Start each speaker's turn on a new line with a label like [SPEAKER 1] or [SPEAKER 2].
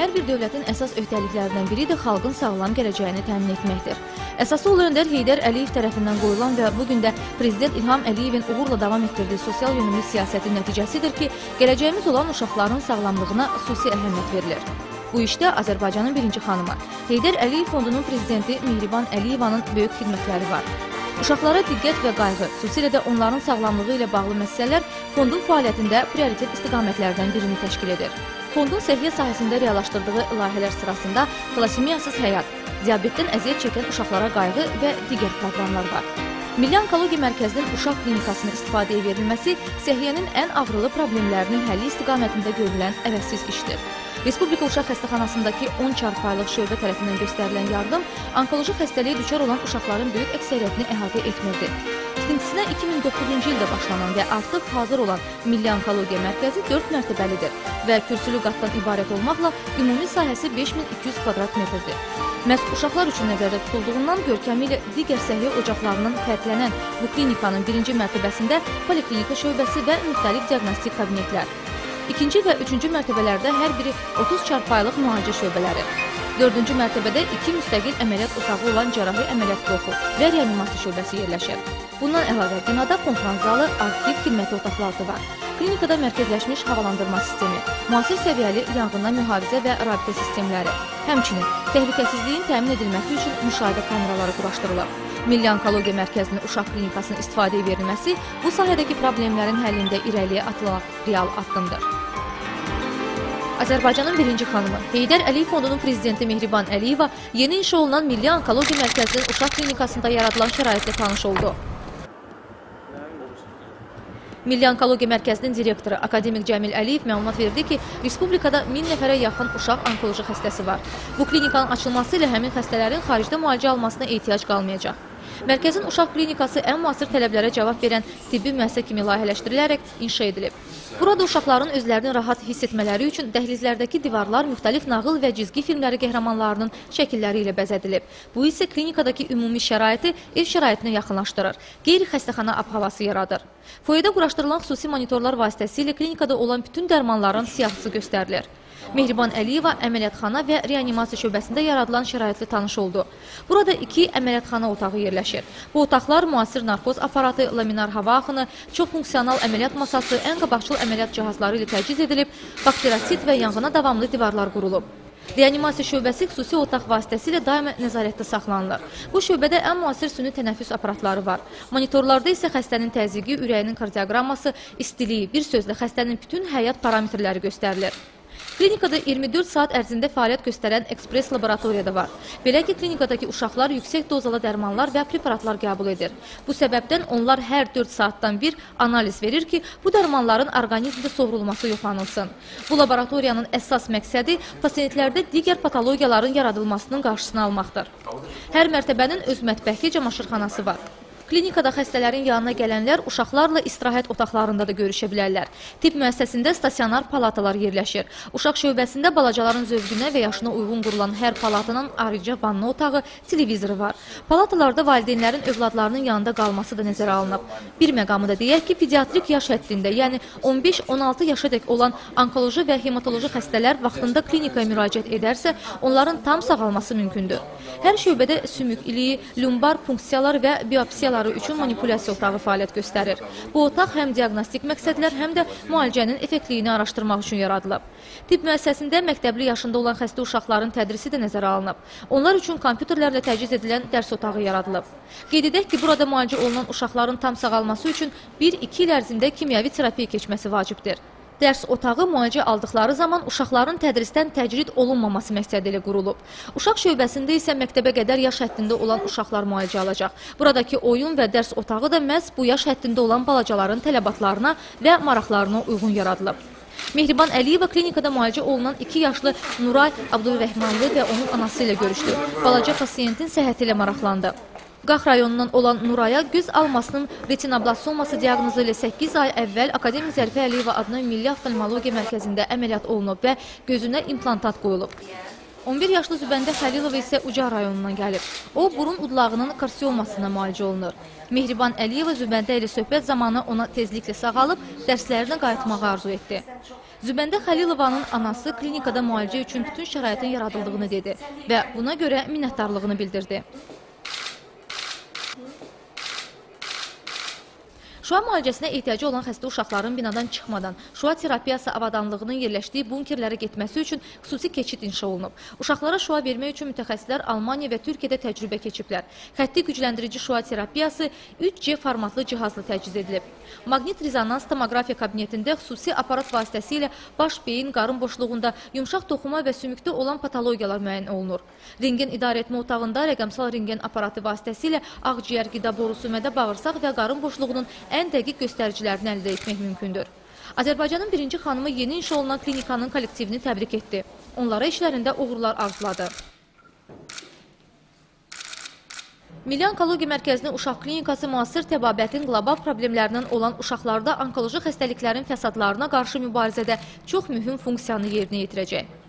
[SPEAKER 1] Hər bir dövlətin əsas öhdəliklərindən biri də xalqın sağlam gələcəyini təmin etməkdir. Əsaslı ulu öndər Heydər Əliyev tərəfindən qoyulan və bu gün də prezident İlham Əliyevin uğurla davam etdirdiyi sosial yönümlü siyasətin nəticəsidir ki, gələcəyimiz olan uşaqların sağlamlığına xüsusi əhəmiyyət verilir. Bu işdə Azərbaycanın birinci xanımı Heydər Əliyev Fondunun prezidenti Mehriban Əliyevanın böyük xidmətləri var. Uşaqlara diqqət və qayğı, xüsusilə də onların sağlamlığı ilə bağlı məsələlər fondun fəaliyyətində prioritet istiqamətlərdən birini təşkil edir. Fondun səhiyyə sahəsində reallaşdırdığı layihələr sırasında xalasemiyasız həyat, diabetdən əziyyət çəkən uşaqlara qayğı və digər proqramlar var. Milli Onkologiya Mərkəzinin uşaq klinikasının istifadəyə verilməsi səhiyyənin ən ağrılı problemlərinin həlli istiqamətində görülən əvəzsiz işdir. Respublika Uşaq Xəstəxanasındakı 10 çarpayılıq şöbə tərəfindən göstərilən yardım onkoloji xəstəliyə düçar olan uşaqların böyük əksəriyyətini əhatə etmirdi. Tikintisinə 2009-cu ildə başlanan və artıq hazır olan Milli Onkologiya Mərkəzi 4 mərtəbəlidir və kürsülü qatdan ibarət olmaqla ümumi sahəsi 5200 kvadrat metrdir. Məhz uşaqlar üçün nəzərdə tutulduğundan görkəmi ilə digər səhiyyə ocaqlarının fərqlənən bu klinikanın birinci mərtəbəsində poliklinika şöbəsi və müxtəlif diaqnostik kabinetlər. İkinci və üçüncü mərtəbələrdə hər biri 30 çarpayılıq müalicə şöbələri. Dördüncü mərtəbədə iki müstəqil əməliyyat otağı olan cərrahi əməliyyat bloku və reanimasiya şöbəsi yerləşir. Bundan əlavə binada konfrans zalı, arxiv xidməti otaqları da var. Klinikada mərkəzləşmiş havalandırma sistemi, müasir səviyyəli yanğından mühafizə və rabitə sistemləri, həmçinin təhlükəsizliyin təmin edilməsi üçün müşahidə kameraları quraşdırılıb. Milli Onkologiya Mərkəzinin uşaq klinikasının istifadəyə verilməsi bu sahədəki problemlərin həllində irəliyə atılan real addımdır. Azərbaycanın birinci xanımı Heydər Əliyev Fondunun prezidenti Mehriban Əliyeva yeni inşa olunan Milli Onkologiya Mərkəzinin uşaq klinikasında yaradılan şəraitlə tanış oldu. Milli Onkologiya Mərkəzinin direktoru akademik Cəmil Əliyev məlumat verdi ki, respublikada 1000 nəfərə yaxın uşaq onkoloji xəstəsi var. Bu klinikanın açılması ilə həmin xəstələrin xaricdə müalicə almasına ehtiyac qalmayacaq. Mərkəzin uşaq klinikası ən müasir tələblərə cavab verən tibbi müəssisə kimi layihələşdirilərək inşa edilib. Burada uşaqların özlərini rahat hiss etmələri üçün dəhlizlərdəki divarlar müxtəlif nağıl və cizgi filmləri qəhrəmanlarının şəkilləri ilə bəzədilib. Bu isə klinikadakı ümumi şəraiti ev şəraitinə yaxınlaşdırır, qeyri-xəstəxana ab-havası yaradır. Foyedə quraşdırılan xüsusi monitorlar vasitəsilə klinikada olan bütün dərmanların siyahısı göstərilir. Mehriban Əliyeva əməliyyatxana və reanimasiya şöbəsində yaradılan şəraitlə tanış oldu. Burada iki əməliyyatxana otağı yerləşir. Bu otaqlar müasir narkoz aparatı, laminar hava axını, çox funksiyanal əməliyyat masası, ən qabaqcıl əməliyyat cihazları ilə təchiz edilib, bakterisit və yanğına davamlı divarlar qurulub. Reanimasiya şöbəsi xüsusi otaq vasitəsilə daima nəzarətdə saxlanılır. Bu şöbədə ən müasir süni tənəffüs aparatları var. Monitorlarda isə xəstənin təzyiqi, ürəyinin kardioqramması, istiliyi, bir sözlə xəstənin bütün həyat parametrləri göstərilir. Klinikada 24 saat ərzində fəaliyyət göstərən ekspres laboratoriya da var. Belə ki, klinikadakı uşaqlar yüksək dozalı dərmanlar və preparatlar qəbul edir. Bu səbəbdən onlar hər 4 saatdan bir analiz verir ki, bu dərmanların orqanizmdə sovrulması yoxlanılsın. Bu laboratoriyanın əsas məqsədi pasientlərdə digər patologiyaların yaradılmasının qarşısını almaqdır. Hər mərtəbənin öz mətbəxi, camaşırxanası var. Klinikada xəstələrin yanına gələnlər uşaqlarla istirahət otaqlarında da görüşə bilərlər. Tibb müəssisəsində stasionar palatalar yerləşir. Uşaq şöbəsində balacaların zövqünə və yaşına uyğun qurulan hər palatanın ayrıca vanna otağı, televizoru var. Palatalarda valideynlərin övladlarının yanında qalması da nəzərə alınıb. Bir məqamı da deyək ki, pediatrik yaş həddində, yəni 15-16 yaşa dək olan onkoloji və hematoloji xəstələr vaxtında klinikaya müraciət edərsə, onların tam sağalması mümkündür. Hər şöbədə sümük iliyi, lumbar funksiyalar və biopsiyalar uşaqları üçün manipulyasiya otağı fəaliyyət göstərir. Bu otaq həm diaqnostik məqsədlər, həm də müalicənin effektliyini araşdırmaq üçün yaradılıb. Tibb müəssisəsində məktəbli yaşında olan xəstə uşaqların tədrisi də nəzərə alınıb. Onlar üçün kompüterlərlə təchiz edilən dərs otağı yaradılıb. Qeyd edək ki, burada müalicə olunan uşaqların tam sağalması üçün 1-2 il ərzində kimyəvi terapiya keçməsi vacibdir. Dərs otağı müalicə aldıqları zaman uşaqların tədrisdən təcrid olunmaması məqsədi ilə qurulub. Uşaq şöbəsində isə məktəbə qədər yaş həddində olan uşaqlar müalicə alacaq. Buradakı oyun və dərs otağı da məhz bu yaş həddində olan balacaların tələbatlarına və maraqlarına uyğun yaradılıb. Mehriban Əliyeva klinikada müalicə olunan 2 yaşlı Nuray Abdülrəhmanlı və onun anası ilə görüşdü. Balaca pasiyentin səhhəti ilə maraqlandı. Qax rayonundan olan Nuraya göz almasının retinablastoması diaqnozu ilə 8 ay əvvəl Akademik Zərifə Əliyeva adına Milli Oftalmologiya Mərkəzində əməliyyat olunub və gözünə implantat qoyulub. 11 yaşlı Zübəndə Xəlilova isə Ucar rayonundan gəlib. O, burun udlağının karsiomasına müalicə olunur. Mehriban Əliyeva Zübəndə ilə söhbət zamanı ona tezliklə sağalıb, dərslərinə qayıtmağı arzu etdi. Zübəndə Xəlilovanın anası klinikada müalicə üçün bütün şəraitin yaradıldığını dedi və buna görə minnətdarlığını bildirdi. Şua müalicəsinə ehtiyacı olan xəstə uşaqların binadan çıxmadan şua terapiyası avadanlığının yerləşdiyi bunkerlərə getməsi üçün xüsusi keçid inşa olunub. Uşaqlara şua vermək üçün mütəxəssislər Almaniya və Türkiyədə təcrübə keçiblər. Xətti gücləndirici şua terapiyası 3C formatlı cihazla təchiz edilib. Maqnit rezonans tomoqrafiya kabinetində xüsusi aparat vasitəsilə baş, beyin, qarın boşluğunda yumşaq toxuma və sümükdə olan patologiyalar müəyyən olunur. Rengen idarə etmə otağında rəqəmsal rengen aparatı vasitəsilə ağciyər, qida borusu, mədə bağırsaq və qarın boşluğunun ən dəqiq göstəricilərini əldə etmək mümkündür. Azərbaycanın birinci xanımı yeni inşa olunan klinikanın kollektivini təbrik etdi. Onlara işlərində uğurlar arzuladı. Milli Onkologiya Mərkəzinin Uşaq Klinikası müasir təbabətin qlobal problemlərinin olan uşaqlarda onkoloji xəstəliklərin fəsadlarına qarşı mübarizədə çox mühüm funksiyanı yerinə yetirəcək.